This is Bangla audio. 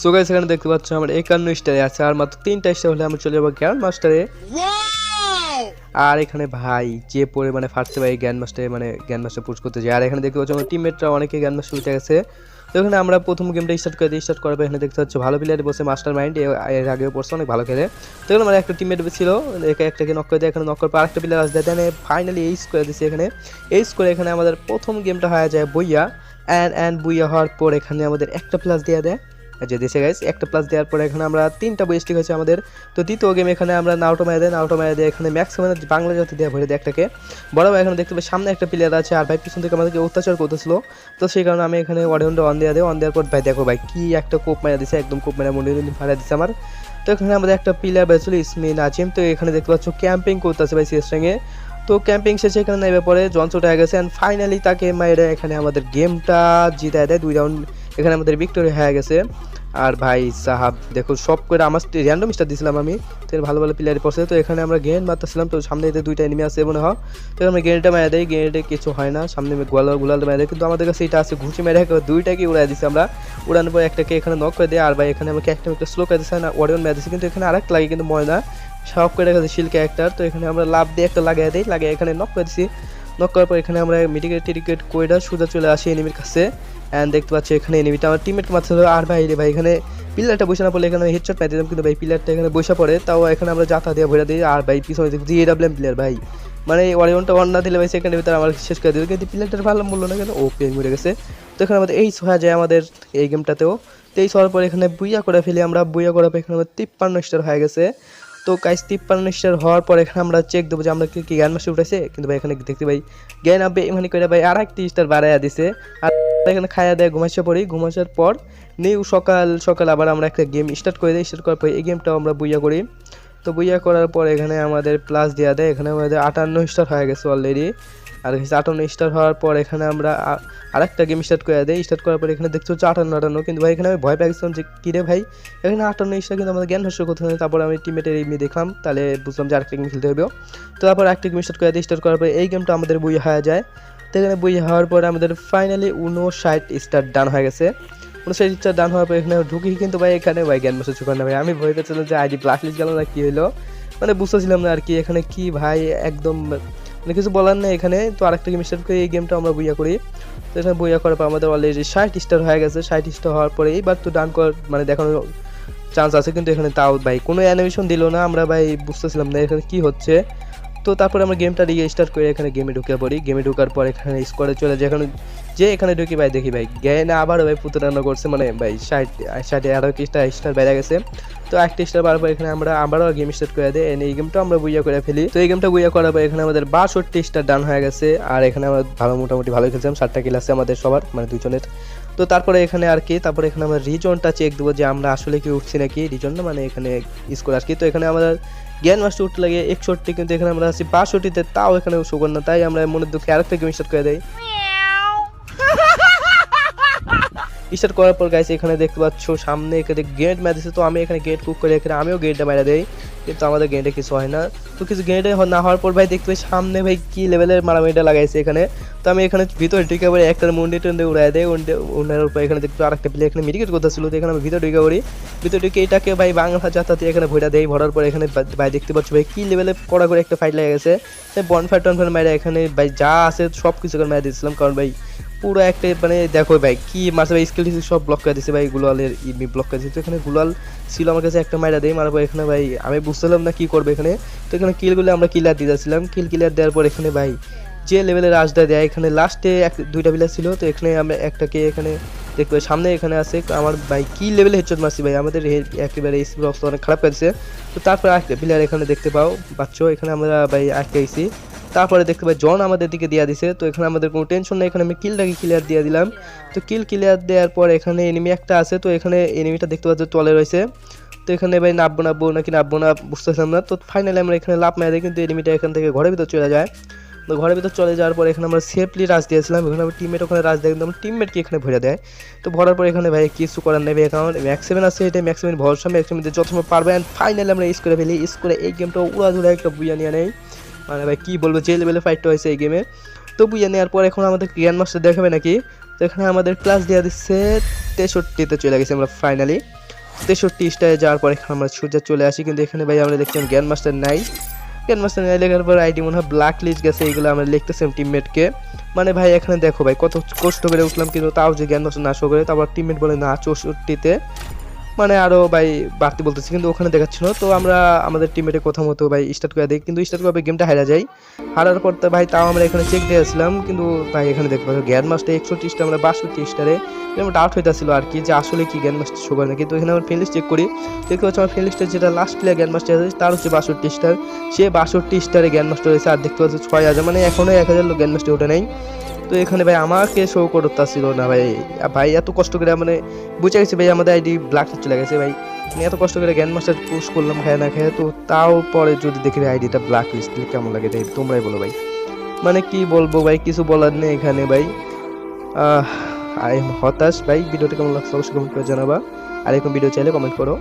সো গাইস এখানে দেখতে পাচ্ছ আমার একান্ন স্টারে আছে আর মাত্র তিনটা স্টার হলে আমি চলে যাব গ্র্যান্ড মাস্টারে আর এখানে ভাই যে পরে মানে ফাটছে ভাই জ্ঞান মাস্টারে মানে জ্ঞান মাস্টার পুশ করতে যায়। আর এখানে দেখতে পাচ্ছ আমার টিমমেটরা অনেকে জ্ঞান মাস্টার উঠে গেছে। তো এখানে আমরা প্রথম গেমটা স্টার্ট করে দিই স্টার্ট করার পর এখানে দেখতে পাচ্ছ ভালো প্লেয়ার বসে মাস্টার মাইন্ড এর আগেও পড়ছে অনেক ভালো খেলে। তো এখানে আমার একটা টিমমেট ছিল একে একটাকে নক করে দেয় এখানে নক করে পর আরেকটা প্লেয়ার আসছে দেন ফাইনালি এইস করে দিচ্ছে এখানে। এইস করে এখানে আমাদের প্রথম গেমটা হয়ে যায় বইয়া। অ্যান্ড অ্যান্ড বইয়া হওয়ার পর এখানে আমাদের একটা প্লাস দেওয়া দেয়। যে দেশে গাইস একটা প্লাস দেওয়ার পরে এখানে আমরা তিনটা বইস্টিক হয়েছে আমাদের। তো দ্বিতীয় গেম এখানে আমরা নাউটো মারা দেয় নাউটো মারা দেয় এখানে ম্যাক্সিমাম বাংলা জাতি দেওয়া ভরে দেয় একটাকে। বড় ভাই এখানে দেখতে পাই সামনে একটা প্লেয়ার আছে আর ভাই পিছন থেকে আমাদেরকে অত্যাচার করতেছিল। তো সেই কারণে আমি এখানে অডিওনটা অন দেওয়া দেয় অন দেওয়ার পর ভাই দেখো ভাই কি একটা কোপ মারা দিছে, একদম কোপ মারা মনে ফাড়া দিছে আমার। তো এখানে আমাদের একটা প্লেয়ার বেছিল ইসমিন আজিম তো এখানে দেখতে পাচ্ছ ক্যাম্পিং করতেছে ভাই সিএসটাঙে তো ক্যাম্পিং শেষে এখানে নেমে পরে জনসোটা গেছে অ্যান্ড ফাইনালি তাকে মাইরে এখানে আমাদের গেমটা জিতায় দেয়, দুই রাউন্ড এখানে আমাদের ভিক্টোরি হয়ে গেছে আর ভাই সাহাব দেখো সব করে আমার র্যান্ডম স্টার দিয়েছিলাম আমি তো ভালো ভালো প্লেয়ার পড়ছে তো এখানে আমরা গেন মারতেছিলাম তো সামনে এদের দুইটা এনিমি আছে মনে হয় তো আমরা গেনটা মেরে দেয় গেনটে কিছু হয় না সামনে গোয়াল গোলাল মেরে দেয় কিন্তু আমাদের কাছে এটা আছে ঘুষি মেরে দুইটাকে উড়াই দিচ্ছি আমরা উড়ানোর পর একটাকে এখানে নক করে দেয় আর ভাই এখানে আমাকে একটা একটা স্লো করে দিচ্ছে না ওয়ারিয়ন মেরে দিচ্ছে কিন্তু এখানে আরেকটা লাগে কিন্তু ময়না সব করে রেখেছে শিল ক্যারেক্টার তো এখানে আমরা লাভ দিয়ে একটা লাগিয়ে দিই লাগিয়ে এখানে নক করে দিচ্ছি নক করার পর এখানে আমরা মিটিকেট টিটিকেট কইরা সোজা চলে আসি এনিমির কাছে অ্যান্ড দেখতে পাচ্ছি এখানে এনিমিটা আমার টিমমেট মারতে হলো আর ভাই রে ভাই, এখানে পিলারটা বসে না পড়লে এখানে হেডশট পাই দিতাম কিন্তু ভাই পিলারটা এখানে বসে পড়ে। তাও এখানে আমরা যাতা দিয়ে ভরে দিই। আর ভাই পিছনে দেখছি এডাব্লিউএম প্লেয়ার ভাই। মানে ওয়ারিয়নটা ওয়ান না দিলে ভাই সেকেন্ডের ভিতরে আমার শেষ করে দিল। কিন্তু পিলারটার ভালো মূল্য না কেন ও পেন মরে গেছে। তো এখানে আমাদের এই হয়ে যায় আমাদের এই গেমটাতেও তো এই হওয়ার পর এখানে বুইয়া করে ফেলি আমরা। বুইয়া পর এখানে আমার তিপ্পান্ন স্টার হয়ে গেছে। তো গাইস তিপ্পান্ন স্টার হওয়ার পর এখানে আমরা চেক দেবো যে আমরা কি কি জ্ঞান মাসে উঠেছে কিন্তু ভাই এখানে দেখতে ভাই জ্ঞান আবে এখানে করে ভাই আর একটি স্টার বাড়াইয়া দিছে। আর এখানে খাইয়া দেয় ঘুমাইছে পড়ি ঘুমাইছার পর নিউ সকাল সকাল আবার আমরা একটা গেম স্টার্ট করে দিই। স্টার্ট করার পর এই গেমটাও আমরা বুইয়া করি। তো বুইয়া করার পর এখানে আমাদের প্লাস দেওয়া দেয়। এখানে আমাদের আটান্ন স্টার হয়ে গেছে অলরেডি আর হচ্ছে আটান্ন স্টার হওয়ার পর এখানে আমরা আরেকটা গেম স্টার্ট করে দেয় স্টার্ট করার পর এখানে দেখতে হচ্ছে আটান্ন আটান্ন। কিন্তু ভাই, এখানে আমি ভয় পেয়ে গেছিলাম যে, কী রে ভাই? এখানে আটান্ন স্টার কিন্তু আমাদের জ্ঞান হস্য করতে হবে তারপর আমি টিমেটের এমনি দেখলাম। তাহলে বুঝলাম যে আরেকটা গেম খেলতে হবে। তো তারপর একটা গেম স্টার্ট করে দিই। স্টার্ট করার পর এই গেমটা আমাদের বই হয়ে যায়। তো এখানে বই হওয়ার পরে আমাদের ফাইনালি উনষাট স্টার ডান হয়ে গেছে। উনষাট স্টার ডান হওয়ার পর এখানে ঢুকি কিন্তু ভাই, এখানে ভাই জ্ঞান বসে চুকার না ভাই। আমি ভয় পেয়েছিলাম যে আইডি ব্লাক লিস্ট গেল না, কি হলো? মানে বুঝতেছিলাম না আর কি, এখানে কি ভাই একদম মানে কিছু বলার নেই এখানে। তো আরেকটা গেম স্টার্ট করে এই গেমটা আমরা বইয়া করি। তো এখানে বইয়া করার পর আমাদের অলরেডি ষাট স্টার হয়ে গেছে। ষাট স্টার হওয়ার পরে এইবার তো ডান করার মানে দেখানোর চান্স আছে। কিন্তু এখানে তাও ভাই কোনো অ্যানিমেশন দিল না। আমরা ভাই বুঝতেছিলাম না এখানে কি হচ্ছে। তো তারপরে আমরা গেমটা রিস্টার্ট করে এখানে গেমে ঢুকে পড়ি। গেমে ঢোকার পর এখানে স্কোয়াডে চলে যায় এখানে যে এখানে ঢুকি ভাই, দেখি ভাই, জ্ঞানে আবারও ভাই রান্না করছে। মানে ভাই, ষাট, ষাটে আরও একটা স্টার বেড়ে গেছে। তো একটা স্টার বাড়ার পর এখানে আমরা আবারও গেম স্টার্ট করে দিই। এই গেমটা আমরা বুইয়া করে ফেলি। তো এই গেমটা বুইয়া করার পর এখানে আমাদের বাষট্টি স্টার ডান হয়ে গেছে। আর এখানে আমরা ভালো, মোটামুটি ভালো খেলছিলাম। ষাটটা কিল আছে আমাদের সবার মানে দুজনের। তো তারপরে এখানে আর কি তারপরে এখানে আমরা রিজনটা চেক দেবো যে আমরা আসলে কি উঠছি নাকি রিজন না মানে এখানে স্কোর আর কি। তো এখানে আমাদের জ্ঞান মাস্টার উঠতে লাগে একষট্টি কিন্তু এখানে আমরা আছি বাষট্টিতে তাও এখানে সুগন্ধ না তাই আমরা মনের দুঃখে আরেকটা গেম স্টার্ট করে দেয় স্টার্ট করার পর গাইছে এখানে দেখতে পাচ্ছ সামনে এখানে গেট দিচ্ছে তো আমি এখানে গেট কুক করে এখানে আমিও গেটটা মেরে দেই। কিন্তু আমাদের গেটে কিছু হয় না। তো কিছু গেটে না হওয়ার পর ভাই দেখতে সামনে ভাই কি লেভেলের মারামারিটা লাগাইছে এখানে। তো আমি এখানে ভিতরে ঢুকে পড়ে একটা মুন্ডি টুন্ডে উড়াই দেয় উন্ডে উন্ডার উপর এখানে দেখতে আরেকটা প্লে এখানে মিডিকেট করতে ছিল, তো এখানে আমি ভিতরে ঢুকে পড়ি। ভিতরে ঢুকে এটাকে ভাই বাংলা যাতাতে এখানে ভরা দেয় ভরার পর এখানে ভাই দেখতে পাচ্ছ ভাই কি লেভেলে কড়া করে একটা ফাইট লেগে গেছে। টন ফাইট মারে এখানে ভাই যা আছে সব কিছু করে মেরে দিয়েছিলাম, কারণ ভাই পুরো একটা মানে দেখো ভাই, কি মারছে ভাই স্কিল সব ব্লক করে দিছে ভাই গুলালের ইমি ব্লক করে দিছে তো এখানে গুলাল ছিল আমার কাছে একটা মাইরা দেয় পর এখানে ভাই আমি বুঝতেলাম না কি করবে এখানে। তো এখানে কিলগুলো আমরা কিলার দিতেছিলাম কিল কিলার দেওয়ার পর এখানে ভাই যে লেভেলের রাজটা দেয় এখানে লাস্টে এক, দুইটা প্লেয়ার ছিল। তো এখানে আমরা একটাকে এখানে দেখবে সামনে এখানে আছে, আমার ভাই কি লেভেলে হেডশট মারছি ভাই, আমাদের একেবারে স্পিড অবস্থা অনেক খারাপ করেছে তো তারপর একটা প্লেয়ার এখানে দেখতে পাও, পাচ্ছ, এখানে আমরা ভাই আটকে গেছি তারপরে দেখতে পাই জন আমাদের দিকে দিয়া দিছে, তো এখানে আমাদের কোনো টেনশন নেই, এখানে আমি কিল কিলটাকে ক্লিয়ার দিয়ে দিলাম। তো কিল ক্লিয়ার দেওয়ার পর এখানে এনিমি একটা আছে, তো এখানে এনিমিটা দেখতে পাচ্ছ তলে রয়েছে। তো এখানে ভাই নাববো নাববো, নাকি নাববো না বুঝতেছিলাম না। তো ফাইনালি আমরা এখানে লাভ মেরে কিন্তু এনিমিটা এখান থেকে ঘরের ভিতর চলে যায়। তো ঘরের ভিতর চলে যাওয়ার পর এখানে আমরা সেফলি রাজ দিয়েছিলাম, এখানে আমার টিমমেট ওখানে রাজ দেয়, কিন্তু আমার টিমমেটকে এখানে ভরে দেয়। তো ভরার পর এখানে ভাই কিছু করার নেবে অ্যাকাউন্ট ম্যাক্সিমেন আছে এটা ম্যাক্সিমেন ভরসা ম্যাক্সিমেন যত সময় পারবে অ্যান্ড ফাইনালি আমরা ইস করে ফেলি। ইস করে এই গেমটা উড়া ধরে একটা বুইয়া নিয়ে নেই। মানে ভাই, কী বলব, যে লেভেলে ফাইটটা হয়েছে এই গেমে তো বুঝে নেওয়ার পর এখন আমাদের গ্র্যান্ড মাস্টার দেখাবে নাকি? তো এখানে আমাদের ক্লাস দেওয়া দিচ্ছে তেষট্টিতে চলে গেছি আমরা ফাইনালি তেষট্টি স্টারে যাওয়ার পর এখানে আমরা সোজা চলে আসি। কিন্তু এখানে ভাই আমরা দেখছিলাম জ্ঞান মাস্টার নাই। জ্ঞান মাস্টার নাই লেখার পর আইডি মনে হয় ব্ল্যাক লিস্ট গেছে এগুলো আমরা লিখতেছিলাম টিমমেটকে মানে ভাই, এখানে দেখো ভাই, কত কষ্ট করে উঠলাম, কিন্তু তাও যে জ্ঞান মাস্টার না শো করে, তারপর টিমমেট বলে না চৌষট্টিতে মানে আরও ভাই বাড়তি বলতেছি, কিন্তু ওখানে দেখাচ্ছিল তো আমরা আমাদের টিমমেটের কথা মতো ভাই স্টার্ট করে দিই। কিন্তু স্টার্ট করে গেমটা হারা যায়। হারার পর ভাই তাও আমরা এখানে চেক দিয়েছিলাম কিন্তু ভাই এখানে দেখতে দেখব জ্ঞান মাস্টার একষট্টি স্টার আমরা বাষট্টি স্টারে এরকম ডাউট হইতেছিল আর কি যে আসলে কি জ্ঞান মাস্টার শো না কিন্তু এখানে আমার ফ্রেন্ড চেক করি। দেখতে পাচ্ছি আমার ফ্রেন্ডলিস্টের যেটা লাস্ট প্লেয়ার জ্ঞান মাস্টার আছে, তার হচ্ছে বাষট্টি স্টার সে বাষট্টি স্টারে জ্ঞান মাস্টার হয়েছে আর দেখতে পাচ্ছি ছয় হাজার মানে এখনও এক হাজার লোক জ্ঞান মাস্টার ওঠে নাই। তো এখানে ভাই আমাকে শো করতেছিল না ভাই। ভাই এত কষ্ট করে মানে বুঝে গেছি ভাই আমাদের আইডি ব্ল্যাক চলে গেছে ভাই। আমি এত কষ্ট করে জ্ঞান মাস্টার পুশ করলাম খায় না খায়, তো তাও পরে যদি দেখি আইডিটা ব্ল্যাক লিস্ট কেমন লাগে তাই তোমরাই বলো ভাই। মানে কি বলব ভাই, কিছু বলার নেই এখানে ভাই। আই হতাশ ভাই। ভিডিওটা কেমন লাগছে অবশ্যই কমেন্ট করে জানাবা। আর এরকম ভিডিও চাইলে কমেন্ট করো।